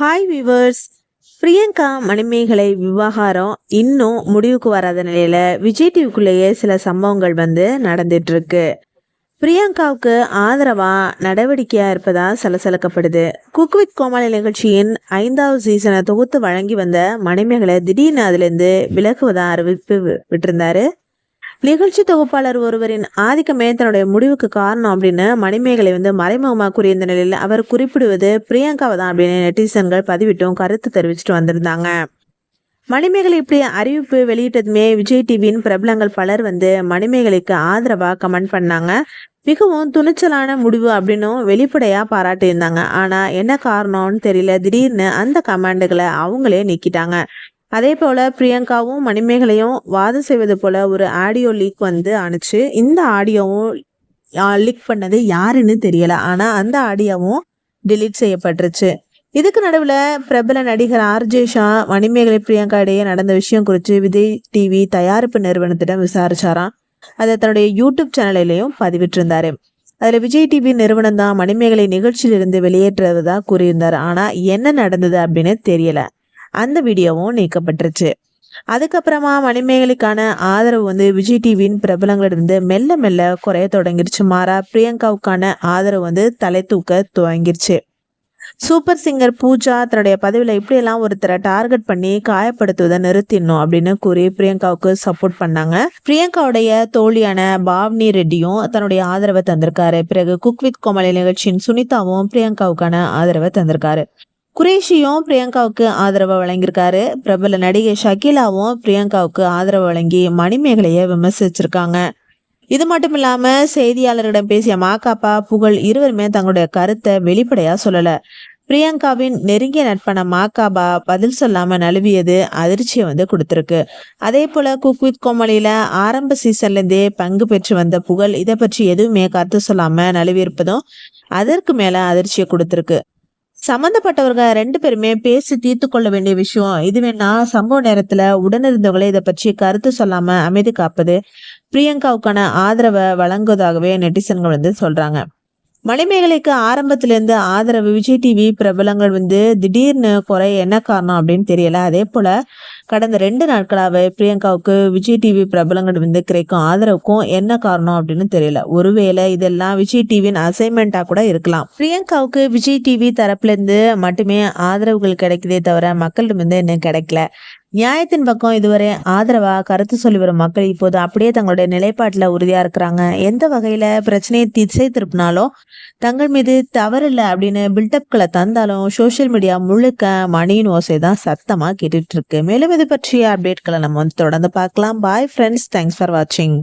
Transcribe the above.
Hi viewers Priyanka Manimekalai விவகாரம் இன்னும் முடிவுக்கு வராத நிலையில விஜய் டிவிக்குள்ளேயே சில சம்பவங்கள் வந்து நடந்துட்டு இருக்கு பிரியங்காவுக்கு ஆதரவா நடவடிக்கையா இருப்பதா சலசலக்கப்படுது. குக் வித் கோமாளி நிகழ்ச்சியின் ஐந்தாவது சீசனை தொகுத்து வழங்கி வந்த மணிமேகலை திடீர்னு அதுலேருந்து விலகுவதா அறிவிப்பு வி- விட்டிருந்தாரு. நிகழ்ச்சி தொகுப்பாளர் ஒருவரின் ஆதிக்கமே தன்னுடைய முடிவுக்கு காரணம் அப்படின்னு மணிமேகலை வந்து மறைமுகமாக கூறியிருந்த நிலையில் அவர் குறிப்பிடுவது பிரியங்காவை தான் அப்படின்னு நெட்டிசன்கள் பதிவிட்டும் கருத்து தெரிவிச்சுட்டு வந்திருந்தாங்க. மணிமேகலை இப்படி அறிவிப்பு வெளியிட்டதுமே விஜய் டிவியின் பிரபலங்கள் பலர் வந்து மணிமேகலைக்கு ஆதரவாக கமெண்ட் பண்ணாங்க. மிகவும் துணிச்சலான முடிவு அப்படின்னும் வெளிப்படையாக பாராட்டியிருந்தாங்க. ஆனால் என்ன காரணம்னு தெரியல. திடீர்னு அந்த கமெண்டுகளை அவங்களே நீக்கிட்டாங்க. அதே போல் பிரியங்காவும் மணிமேகலையும் வாதம் செய்வது போல் ஒரு ஆடியோ லீக் வந்து அனுப்பிச்சு இந்த ஆடியோவும் லீக் பண்ணது யாருன்னு தெரியல. ஆனால் அந்த ஆடியோவும் டிலீட் செய்யப்பட்டுருச்சு. இதுக்கு நடுவில் பிரபல நடிகர் ஆர்ஜே ஷா மணிமேகலை பிரியங்கா இடையே நடந்த விஷயம் குறித்து விஜய் டிவி தயாரிப்பு நிறுவனத்திடம் விசாரிச்சாராம். அதை தன்னுடைய யூடியூப் சேனலிலையும் பதிவிட்டிருந்தாரு. அதில் விஜய் டிவி நிறுவனம் தான் மணிமேகலை நிகழ்ச்சியிலிருந்து வெளியேற்றுவதாக கூறியிருந்தார். ஆனால் என்ன நடந்தது அப்படின்னு தெரியலை. அந்த வீடியோவும் நீக்கப்பட்டுருச்சு. அதுக்கப்புறமா மணிமேகலைக்கான ஆதரவு வந்து விஜய் டிவியின் பிரபலங்களிடமிருந்து மெல்ல மெல்ல குறைய தொடங்கிருச்சு. மாறா பிரியங்காவுக்கான ஆதரவு வந்து தலை தூக்க துவங்கிருச்சு. சூப்பர் சிங்கர் பூஜா தன்னுடைய பதவியில் இப்படியெல்லாம் ஒருத்தரை டார்கெட் பண்ணி காயப்படுத்துவதை நிறுத்திடணும் அப்படின்னு கூறி பிரியங்காவுக்கு சப்போர்ட் பண்ணாங்க. பிரியங்காவுடைய தோழியான பாவ்னி ரெட்டியும் தன்னுடைய ஆதரவை தந்திருக்காரு. பிறகு குக் வித் கோமலி நிகழ்ச்சியின் சுனிதாவும் பிரியங்காவுக்கான ஆதரவை தந்திருக்காரு. குரேஷியும் பிரியங்காவுக்கு ஆதரவை வழங்கியிருக்காரு. பிரபல நடிகை ஷக்கீலாவும் பிரியங்காவுக்கு ஆதரவு வழங்கி மணிமேகலையை விமர்சிச்சிருக்காங்க. இது மட்டும் இல்லாம செய்தியாளர்களிடம் பேசிய மாகாப்பா புகழ் இருவருமே தங்களுடைய கருத்தை வெளிப்படையா சொல்லல. பிரியங்காவின் நெருங்கிய நட்பான மாக்காபா பதில் சொல்லாம நழுவியது அதிர்ச்சியை வந்து கொடுத்துருக்கு. அதே போல குக்வித் கோமலியில ஆரம்ப சீசன்ல இருந்தே பங்கு பெற்று வந்த புகழ் இதை பற்றி எதுவுமே கருத்து சொல்லாம நழுவியிருப்பதும் அதற்கு மேல அதிர்ச்சியை கொடுத்துருக்கு. சம்பந்தப்பட்டவர்கள் ரெண்டு பேருமே பேசி தீர்த்து கொள்ள வேண்டிய விஷயம் இது வேணா சம்பவ நேரத்துல உடனிருந்தவங்களே இதை பற்றி கருத்து சொல்லாம அமைதி காப்பது பிரியங்காவுக்கான ஆதரவை வழங்குவதாகவே நெட்டிசன்கள் வந்து சொல்றாங்க. மணிமேகலைக்கு ஆரம்பத்திலேருந்து ஆதரவு விஜய் டிவி பிரபலங்கள் வந்து திடீர்னு குறைய என்ன காரணம் அப்படின்னு தெரியல. அதே போல் கடந்த ரெண்டு நாட்களாவே பிரியங்காவுக்கு விஜய் டிவி பிரபலங்கள் வந்து கிடைக்கும் ஆதரவுக்கும் என்ன காரணம் அப்படின்னு தெரியல. ஒருவேளை இதெல்லாம் விஜய் டிவியின் அசைன்மெண்ட்டாக கூட இருக்கலாம். பிரியங்காவுக்கு விஜய் டிவி தரப்புலேருந்து மட்டுமே ஆதரவுகள் கிடைக்குதே தவிர மக்களிடமிருந்து இன்னும் கிடைக்கல. நியாயத்தின் பக்கம் இதுவரை ஆதரவா கருத்து சொல்லி வரும் மக்கள் இப்போது அப்படியே தங்களுடைய நிலைப்பாட்டில் உறுதியா இருக்கிறாங்க. எந்த வகையில பிரச்சனையை திசை திருப்பினாலும் தங்கள் மீது தவறில்லை அப்படின்னு பில்டப்களை தந்தாலும் சோஷியல் மீடியா முழுக்க மணியின் ஓசை தான் சத்தமா கேட்டுட்டு இருக்கு. மேலும் இது பற்றிய அப்டேட்களை நம்ம வந்து தொடர்ந்து பார்க்கலாம். பாய் ஃப்ரெண்ட்ஸ் தேங்க்ஸ் ஃபார் வாட்சிங்